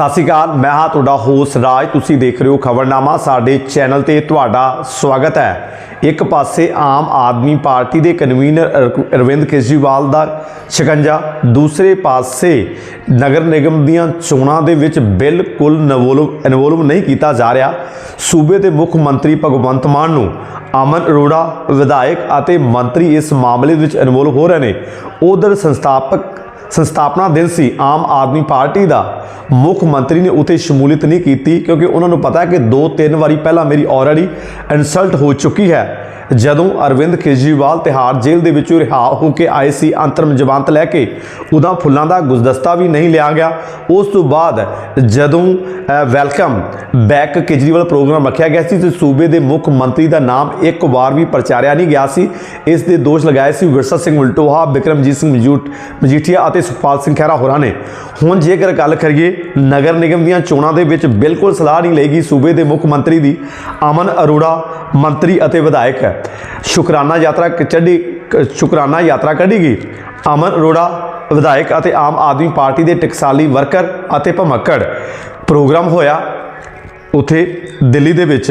ਸਤਿ ਸ਼੍ਰੀ ਅਕਾਲ, ਮੈਂ ਹਾਂ ਤੁਹਾਡਾ ਹੋਸ ਰਾਜ। ਤੁਸੀਂ ਦੇਖ ਰਹੇ ਹੋ ਖਬਰਨਾਮਾ। ਸਾਡੇ ਚੈਨਲ ਤੇ ਤੁਹਾਡਾ ਸਵਾਗਤ ਹੈ। ਇੱਕ ਪਾਸੇ ਆਮ ਆਦਮੀ ਪਾਰਟੀ ਦੇ ਕਨਵੀਨਰ ਅਰਵਿੰਦ ਕੇਜਰੀਵਾਲ ਦਾ ਸ਼ਿਕੰਜਾ, ਦੂਸਰੇ ਪਾਸੇ ਨਗਰ ਨਿਗਮ ਦੀਆਂ ਚੋਣਾਂ ਦੇ ਵਿੱਚ ਬਿਲਕੁਲ ਨਵੋਲਵ ਇਨਵੋਲਵ ਨਹੀਂ ਕੀਤਾ ਜਾ ਰਿਹਾ। ਸੂਬੇ ਦੇ ਮੁੱਖ ਮੰਤਰੀ ਭਗਵੰਤ ਮਾਨ ਨੂੰ ਅਮਨ ਅਰੋੜਾ, ਵਿਧਾਇਕ ਅਤੇ ਮੰਤਰੀ ਇਸ ਮਾਮਲੇ ਵਿੱਚ ਇਨਵੋਲਵ ਹੋ ਰਹੇ ਨੇ। ਉਧਰ ਸੰਸਥਾਪਕ ਸੰਸਥਾਪਨਾ ਦਿਨ ਸੀ, ਆਮ ਆਦਮੀ ਪਾਰਟੀ ਦਾ। ਮੁੱਖ ਮੰਤਰੀ ਨੇ ਉਥੇ ਸ਼ਮੂਲੀਅਤ ਨਹੀਂ ਕੀਤੀ, ਕਿਉਂਕਿ ਉਹਨਾਂ ਨੂੰ ਪਤਾ ਕਿ ਦੋ ਤਿੰਨ ਵਾਰੀ ਪਹਿਲਾਂ ਮੇਰੀ ਆਲਰੇਡੀ ਇਨਸਲਟ ਹੋ ਚੁੱਕੀ ਹੈ। ਜਦੋਂ ਅਰਵਿੰਦ ਕੇਜਰੀਵਾਲ ਤਿਹਾੜ ਜੇਲ੍ਹ ਦੇ ਵਿੱਚੋਂ ਰਿਹਾ ਹੋ ਕੇ ਆਏ ਸੀ, ਅੰਤਰਮ ਜ਼ਮਾਨਤ ਲੈ ਕੇ ਉਦਾਂ ਫੁੱਲਾਂ ਦਾ ਗੁਲਦਸਤਾ ਵੀ ਨਹੀਂ ਲਿਆ ਗਿਆ। ਉਸ ਤੋਂ ਬਾਅਦ ਜਦੋਂ ਵੈਲਕਮ ਬੈਕ ਕੇਜਰੀਵਾਲ ਪ੍ਰੋਗਰਾਮ ਰੱਖਿਆ ਗਿਆ ਸੀ, ਤੇ ਸੂਬੇ ਦੇ ਮੁੱਖ ਮੰਤਰੀ ਦਾ ਨਾਮ ਇੱਕ ਵਾਰ ਵੀ ਪ੍ਰਚਾਰਿਆ ਨਹੀਂ ਗਿਆ ਸੀ। ਇਸ ਦੇ ਦੋਸ਼ ਲਗਾਏ ਸੀ ਵਿਰਸਾ ਸਿੰਘ ਵਲਟੋਹਾ ਬਿਕਰਮਜੀਤ ਸਿੰਘ ਮਜੂਟ ਮਜੀਠੀਆ ਅਤੇ ਸੁਖਪਾਲ ਸਿੰਘ ਖਹਿਰਾ ਹੋਰਾਂ ਨੇ। ਹੁਣ ਜੇਕਰ ਗੱਲ ਕਰੀਏ, ਨਗਰ ਨਿਗਮ ਦੀਆਂ ਚੋਣਾਂ ਦੇ ਵਿੱਚ ਬਿਲਕੁਲ ਸਲਾਹ ਨਹੀਂ ਲਏਗੀ ਸੂਬੇ ਦੇ ਮੁੱਖ ਮੰਤਰੀ ਦੀ। ਅਮਨ ਅਰੋੜਾ ਮੰਤਰੀ ਅਤੇ ਵਿਧਾਇਕ ਹੈ। ਸ਼ੁਕਰਾਨਾ ਯਾਤਰਾ ਚੱਡੀ ਸ਼ੁਕਰਾਨਾ ਯਾਤਰਾ ਕੱਢੀ ਗਈ। ਅਮਨ ਅਰੋੜਾ ਵਿਧਾਇਕ ਅਤੇ ਆਮ ਆਦਮੀ ਪਾਰਟੀ ਦੇ ਟਕਸਾਲੀ ਵਰਕਰ ਅਤੇ ਭਮੱਕੜ। ਪ੍ਰੋਗਰਾਮ ਹੋਇਆ ਉਥੇ ਦਿੱਲੀ ਦੇ ਵਿੱਚ।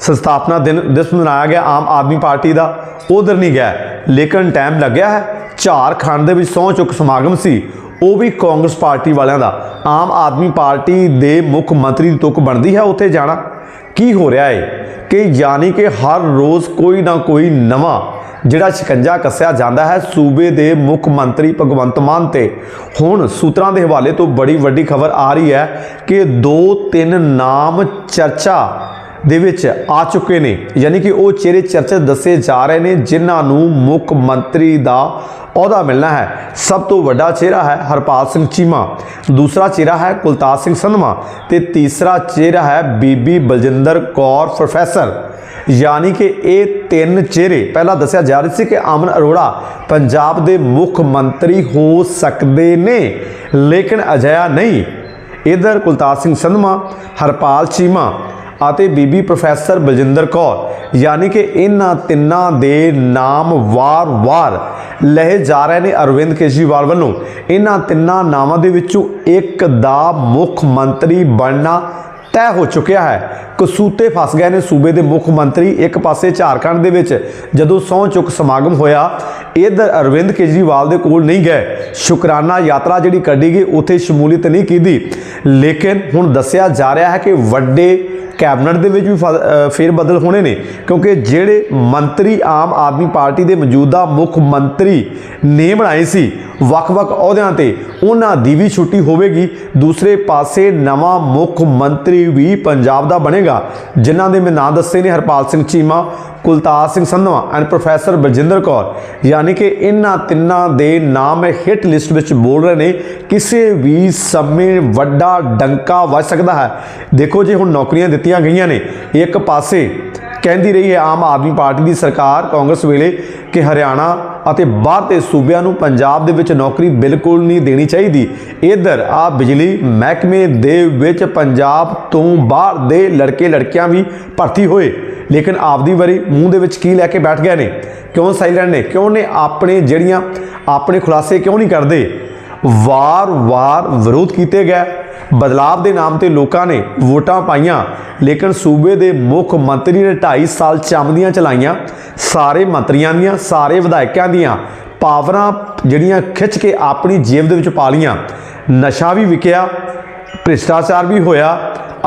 ਸੰਸਥਾਪਨਾ ਦਿਨ, ਦਿਵਸ ਮਨਾਇਆ ਗਿਆ। ਆਮ ਆਦਮੀ ਪਾਰਟੀ ਦਾ ਉਧਰ ਨਹੀਂ ਗਿਆ। ਲੇਕਿਨ ਟਾਈਮ ਲੱਗਿਆ ਹੈ। ਝਾਰਖੰਡ ਦੇ ਵਿੱਚ ਸਹੁੰ ਚੁੱਕ ਸਮਾਗਮ ਸੀ, ਉਹ ਵੀ ਕਾਂਗਰਸ ਪਾਰਟੀ ਵਾਲਿਆਂ ਦਾ। ਆਮ ਆਦਮੀ ਪਾਰਟੀ ਦੇ ਮੁੱਖ ਮੰਤਰੀ ਦੀ ਤੁਕ ਬਣਦੀ ਹੈ ਉੱਥੇ ਜਾਣਾ। ਕੀ ਹੋ ਰਿਹਾ ਹੈ ਕਿ ਯਾਨੀ ਕਿ ਹਰ ਰੋਜ਼ ਕੋਈ ਨਾ ਕੋਈ ਨਵਾਂ ਜਿਹੜਾ ਸ਼ਿਕੰਜਾ ਕੱਸਿਆ ਜਾਂਦਾ ਹੈ ਸੂਬੇ ਦੇ ਮੁੱਖ ਮੰਤਰੀ ਭਗਵੰਤ ਮਾਨ ਤੇ। ਹੁਣ ਸੂਤਰਾਂ ਦੇ ਹਵਾਲੇ ਤੋਂ ਬੜੀ ਵੱਡੀ ਖਬਰ ਆ ਰਹੀ ਹੈ ਕਿ ਦੋ ਤਿੰਨ ਨਾਮ ਚਰਚਾ ਦੇ ਵਿੱਚ ਆ ਚੁੱਕੇ ਨੇ। ਯਾਨੀ ਕਿ ਉਹ ਚਿਹਰੇ ਚਰਚਿਤ ਦੱਸੇ ਜਾ ਰਹੇ ਨੇ, ਜਿਨ੍ਹਾਂ ਨੂੰ ਮੁੱਖ ਮੰਤਰੀ ਦਾ ਅਹੁਦਾ ਮਿਲਣਾ ਹੈ। ਸਭ ਤੋਂ ਵੱਡਾ ਚਿਹਰਾ ਹੈ ਹਰਪਾਲ ਸਿੰਘ ਚੀਮਾ। ਦੂਸਰਾ ਚਿਹਰਾ ਹੈ ਕੁਲਤਾਰ ਸਿੰਘ ਸੰਧਵਾ। ਤੇ ਤੀਸਰਾ ਚਿਹਰਾ ਹੈ ਬੀਬੀ ਬਲਜਿੰਦਰ ਕੌਰ ਪ੍ਰੋਫੈਸਰ। ਯਾਨੀ ਕਿ ਇਹ ਤਿੰਨ ਚਿਹਰੇ ਪਹਿਲਾਂ ਦੱਸਿਆ ਜਾ ਰਿਹਾ ਸੀ ਕਿ ਅਮਨ ਅਰੋੜਾ ਪੰਜਾਬ ਦੇ ਮੁੱਖ ਮੰਤਰੀ ਹੋ ਸਕਦੇ ਨੇ, ਲੇਕਿਨ ਅਜਿਹਾ ਨਹੀਂ। ਇਧਰ ਕੁਲਤਾਰ ਸਿੰਘ ਸੰਧਵਾ, ਹਰਪਾਲ ਚੀਮਾ ਅਤੇ ਬੀਬੀ ਪ੍ਰੋਫੈਸਰ ਬਲਜਿੰਦਰ ਕੌਰ, ਯਾਨੀ ਕਿ ਇਹਨਾਂ ਤਿੰਨਾਂ ਦੇ ਨਾਮ ਵਾਰ-ਵਾਰ ਲਏ ਜਾ ਰਹੇ ਨੇ ਅਰਵਿੰਦ ਕੇਜਰੀਵਾਲ ਵੱਲੋਂ। ਇਹਨਾਂ ਤਿੰਨਾਂ ਨਾਵਾਂ ਦੇ ਵਿੱਚੋਂ ਇੱਕ ਦਾ ਮੁੱਖ ਮੰਤਰੀ ਬਣਨਾ ਤੈਅ ਹੋ ਚੁੱਕਿਆ ਹੈ। ਕਸੂਤੇ ਫਸ ਗਏ ਨੇ ਸੂਬੇ ਦੇ ਮੁੱਖ ਮੰਤਰੀ ਇੱਕ ਪਾਸੇ ਝਾਰਖੰਡ ਦੇ ਵਿੱਚ, ਜਦੋਂ ਸਹੁੰ ਚੁੱਕ ਸਮਾਗਮ ਹੋਇਆ, ਇਧਰ ਅਰਵਿੰਦ ਕੇਜਰੀਵਾਲ ਦੇ ਕੋਲ ਨਹੀਂ ਗਏ। ਸ਼ੁਕਰਾਨਾ ਯਾਤਰਾ ਜਿਹੜੀ ਕੱਢੀ ਗਈ, ਉੱਥੇ ਸ਼ਮੂਲੀਅਤ ਨਹੀਂ ਕੀਤੀ। ਲੇਕਿਨ ਹੁਣ ਦੱਸਿਆ ਜਾ ਰਿਹਾ ਹੈ ਕਿ ਵੱਡੇ ਕੈਬਨਿਟ ਦੇ ਵਿੱਚ ਵੀ ਫ- ਫੇਰ ਬਦਲ ਹੋਣੇ ਨੇ, ਕਿਉਂਕਿ ਜਿਹੜੇ ਮੰਤਰੀ ਆਮ ਆਦਮੀ ਪਾਰਟੀ ਦੇ ਮੌਜੂਦਾ ਮੁੱਖ ਮੰਤਰੀ ਨੇ ਬਣਾਏ ਸੀ ਵੱਖ-ਵੱਖ ਅਹੁਦਿਆਂ ਤੇ ਉਹਨਾਂ ਦੀ ਵੀ ਛੁੱਟੀ ਹੋਵੇਗੀ। ਦੂਸਰੇ ਪਾਸੇ ਨਵਾਂ ਮੁੱਖ ਮੰਤਰੀ ਵੀ ਪੰਜਾਬ ਦਾ ਬਣੇਗਾ, ਜਿਨ੍ਹਾਂ ਦੇ ਮੈਂ ਨਾਂ ਦੱਸੇ ਨੇ ਹਰਪਾਲ ਸਿੰਘ ਚੀਮਾ, ਕੁਲਤਾਰ ਸਿੰਘ ਸੰਧਵਾ ਐਂਡ ਪ੍ਰੋਫੈਸਰ ਬਲਜਿੰਦਰ ਕੌਰ। ਯਾਨੀ ਕਿ ਇਹਨਾਂ ਤਿੰਨਾਂ ਦੇ ਨਾਮ ਹਿੱਟ ਲਿਸਟ ਵਿੱਚ ਬੋਲ ਰਹੇ ਨੇ। ਕਿਸੇ ਵੀ ਸਮੇਂ ਵੱਡਾ ਡੰਕਾ ਵੱਜ ਸਕਦਾ ਹੈ। ਦੇਖੋ ਜੇ, ਹੁਣ ਨੌਕਰੀਆਂ ਦਿੱਤੀਆਂ ਗਈਆਂ ਨੇ। ਇੱਕ ਪਾਸੇ ਕਹਿੰਦੀ ਰਹੀ ਹੈ, ਆਮ ਆਦਮੀ ਪਾਰਟੀ ਦੀ ਸਰਕਾਰ ਕਾਂਗਰਸ ਵੇਲੇ ਕਿ ਹਰਿਆਣਾ ਅਤੇ ਬਾਹਰ ਦੇ ਸੂਬਿਆਂ ਨੂੰ ਪੰਜਾਬ ਦੇ ਵਿੱਚ ਨੌਕਰੀ ਬਿਲਕੁਲ ਨਹੀਂ ਦੇਣੀ ਚਾਹੀਦੀ। ਇਧਰ ਆ ਬਿਜਲੀ ਮਹਿਕਮੇ ਦੇ ਵਿੱਚ ਪੰਜਾਬ ਤੋਂ ਬਾਹਰ ਦੇ ਲੜਕੇ ਲੜਕੀਆਂ ਵੀ ਭਰਤੀ ਹੋਏ। ਲੇਕਿਨ ਆਪਦੀ ਵਾਰੀ ਮੂੰਹ ਦੇ ਵਿੱਚ ਕੀ ਲੈ ਕੇ ਬੈਠ ਗਏ ਨੇ? ਕਿਉਂ ਸਾਇਲੈਂਟ ਨੇ? ਕਿਉਂ ਨੇ ਆਪਣੇ ਜਿਹੜੀਆਂ ਆਪਣੇ ਖੁਲਾਸੇ ਕਿਉਂ ਨਹੀਂ ਕਰਦੇ? ਵਾਰ-ਵਾਰ ਵਿਰੋਧ ਕੀਤੇ ਗਏ। ਬਦਲਾਵ ਦੇ ਨਾਮ ਤੇ ਲੋਕਾਂ ਨੇ ਵੋਟਾਂ ਪਾਈਆਂ, ਲੇਕਿਨ ਸੂਬੇ ਦੇ ਮੁੱਖ ਮੰਤਰੀ ਨੇ 2.5 ਸਾਲ ਚਮਦੀਆਂ ਚਲਾਈਆਂ। ਸਾਰੇ ਮੰਤਰੀਆਂ ਦੀਆਂ, ਸਾਰੇ ਵਿਧਾਇਕਾਂ ਦੀਆਂ ਪਾਵਰਾਂ ਜਿਹੜੀਆਂ ਖਿੱਚ ਕੇ ਆਪਣੀ ਜੇਬ ਦੇ ਵਿੱਚ ਪਾ ਲੀਆਂ ਨਸ਼ਾ ਵੀ ਵਿਕਿਆ, ਭ੍ਰਿਸ਼ਟਾਚਾਰ ਵੀ ਹੋਇਆ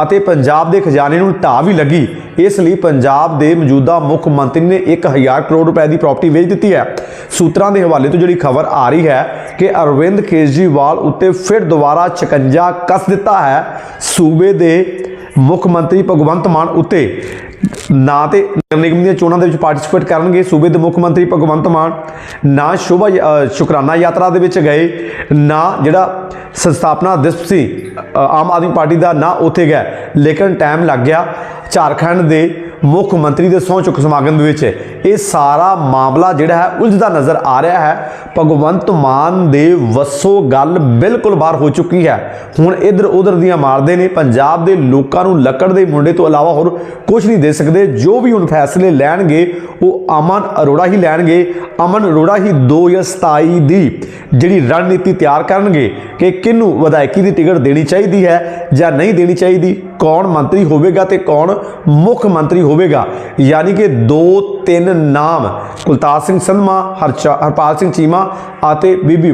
ਅਤੇ ਪੰਜਾਬ ਦੇ ਖਜ਼ਾਨੇ ਨੂੰ ਢਾਹ ਵੀ ਲੱਗੀ। ਇਸ ਲਈ ਪੰਜਾਬ ਦੇ ਮੌਜੂਦਾ ਮੁੱਖ ਮੰਤਰੀ ਨੇ 1000 ਕਰੋੜ ਰੁਪਏ ਦੀ ਪ੍ਰਾਪਰਟੀ ਵੇਚ ਦਿੱਤੀ ਹੈ। ਸੂਤਰਾਂ ਦੇ ਹਵਾਲੇ ਤੋਂ ਜਿਹੜੀ ਖਬਰ ਆ ਰਹੀ ਹੈ ਕਿ ਅਰਵਿੰਦ ਕੇਜਰੀਵਾਲ ਉੱਤੇ ਫਿਰ ਦੁਬਾਰਾ 56 ਕੱਸ ਦਿੱਤਾ ਹੈ। ਸੂਬੇ ਦੇ ਮੁੱਖ ਮੰਤਰੀ ਭਗਵੰਤ ਮਾਨ ਉੱਤੇ ਨਾ ਤੇ ਨਗਰ ਨਿਗਮ ਦੀਆਂ ਚੋਣਾਂ ਦੇ ਵਿੱਚ ਪਾਰਟਿਸਿਪੇਟ ਕਰਨਗੇ। ਸੂਬੇ ਦੇ ਮੁੱਖ ਮੰਤਰੀ ਭਗਵੰਤ ਮਾਨ ਨਾ ਸ਼ੋਭਾ ਅ, ਸ਼ੁਕਰਾਨਾ ਯਾਤਰਾ ਦੇ ਵਿੱਚ ਗਏ ਨਾ ਜਿਹੜਾ ਸੰਸਥਾਪਨਾ ਦਿਵਸ ਸੀ ਆਮ ਆਦਮੀ ਪਾਰਟੀ ਦਾ ਨਾ ਉੱਥੇ ਗਿਆ ਲੇਕਿਨ ਟਾਈਮ ਲੱਗ ਗਿਆ ਝਾਰਖੰਡ ਦੇ ਮੁੱਖ ਮੰਤਰੀ ਦੇ ਸਹੁੰ ਚੁੱਕ ਸਮਾਗਮ ਦੇ ਵਿੱਚ ਇਹ ਸਾਰਾ ਮਾਮਲਾ ਜਿਹੜਾ ਹੈ ਉਲਝਦਾ ਨਜ਼ਰ ਆ ਰਿਹਾ ਹੈ। ਭਗਵੰਤ ਮਾਨ ਦੇ ਵੱਸੋਂ ਗੱਲ ਬਿਲਕੁਲ ਬਾਹਰ ਹੋ ਚੁੱਕੀ ਹੈ। ਹੁਣ ਇਧਰ ਉਧਰ ਦੀਆਂ ਮਾਰਦੇ ਨੇ, ਪੰਜਾਬ ਦੇ ਲੋਕਾਂ ਨੂੰ ਲੱਕੜ ਦੇ ਮੁੰਡੇ ਤੋਂ ਇਲਾਵਾ ਹੋਰ ਕੁਝ ਨਹੀਂ ਦੇ ਸਕਦੇ। ਜੋ ਵੀ ਹੁਣ ਫੈਸਲੇ ਲੈਣਗੇ, ਉਹ ਅਮਨ ਅਰੋੜਾ ਹੀ ਲੈਣਗੇ। ਅਮਨ ਅਰੋੜਾ ਹੀ 2027 ਦੀ ਜਿਹੜੀ ਰਣਨੀਤੀ ਤਿਆਰ ਕਰਨਗੇ ਕਿ ਕਿਹਨੂੰ ਵਿਧਾਇਕੀ ਦੀ ਟਿਕਟ ਦੇਣੀ ਚਾਹੀਦੀ ਹੈ ਜਾਂ ਨਹੀਂ ਦੇਣੀ ਚਾਹੀਦੀ, ਕੌਣ ਮੰਤਰੀ ਹੋਵੇਗਾ ਤੇ ਕੌਣ ਮੁੱਖ ਮੰਤਰੀ ਹੋਵੇਗਾ। ਯਾਨੀ ਕਿ ਦੋ, ਤਿੰਨ ਨਾਮ ਕੁਲਤਾਰ ਸਿੰਘ ਸੰਧਮਾ, ਹਰਚਾ, ਹਰਪਾਲ ਸਿੰਘ ਚੀਮਾ ਅਤੇ ਬੀਬੀ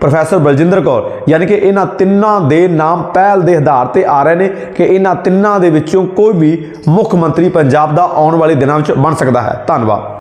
ਪ੍ਰੋਫੈਸਰ ਬਲਜਿੰਦਰ ਕੌਰ। ਯਾਨੀ ਕਿ ਇਹਨਾਂ ਤਿੰਨਾਂ ਦੇ ਨਾਮ ਪਹਿਲ ਦੇ ਆਧਾਰ ਤੇ ਆ ਰਹੇ ਨੇ ਕਿ ਇਹਨਾਂ ਤਿੰਨਾਂ ਦੇ ਵਿੱਚੋਂ ਕੋਈ ਵੀ ਮੁੱਖ ਮੰਤਰੀ ਪੰਜਾਬ ਦਾ ਆਉਣ ਵਾਲੇ ਦਿਨਾਂ ਵਿੱਚ ਬਣ ਸਕਦਾ ਹੈ। ਧੰਨਵਾਦ।